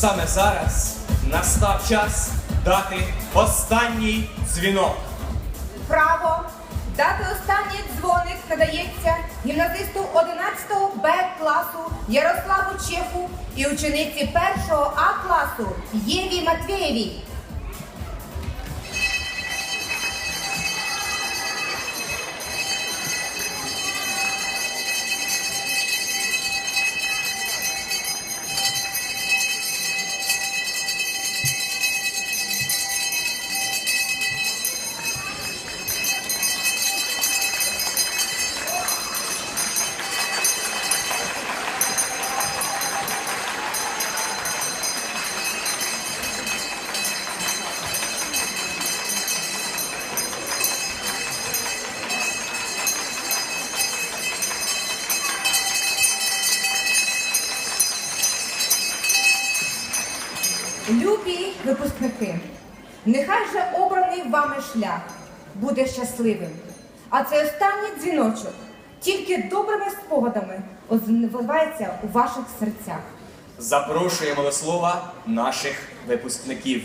саме зараз настав час дати останній дзвінок. Право дати останній дзвоник надається гімназисту 11 Б класу Ярославу Чеху і учениці 1 А класу Єві Матвєєвій. Любі випускники, нехай же обраний вами шлях буде щасливим. А цей останній дзвіночок тільки добрими спогадами озвивається у ваших серцях. Запрошуємо до слова наших випускників.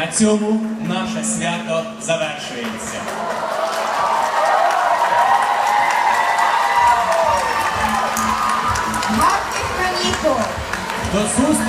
На цьому наше свято завершується. До зустрічі!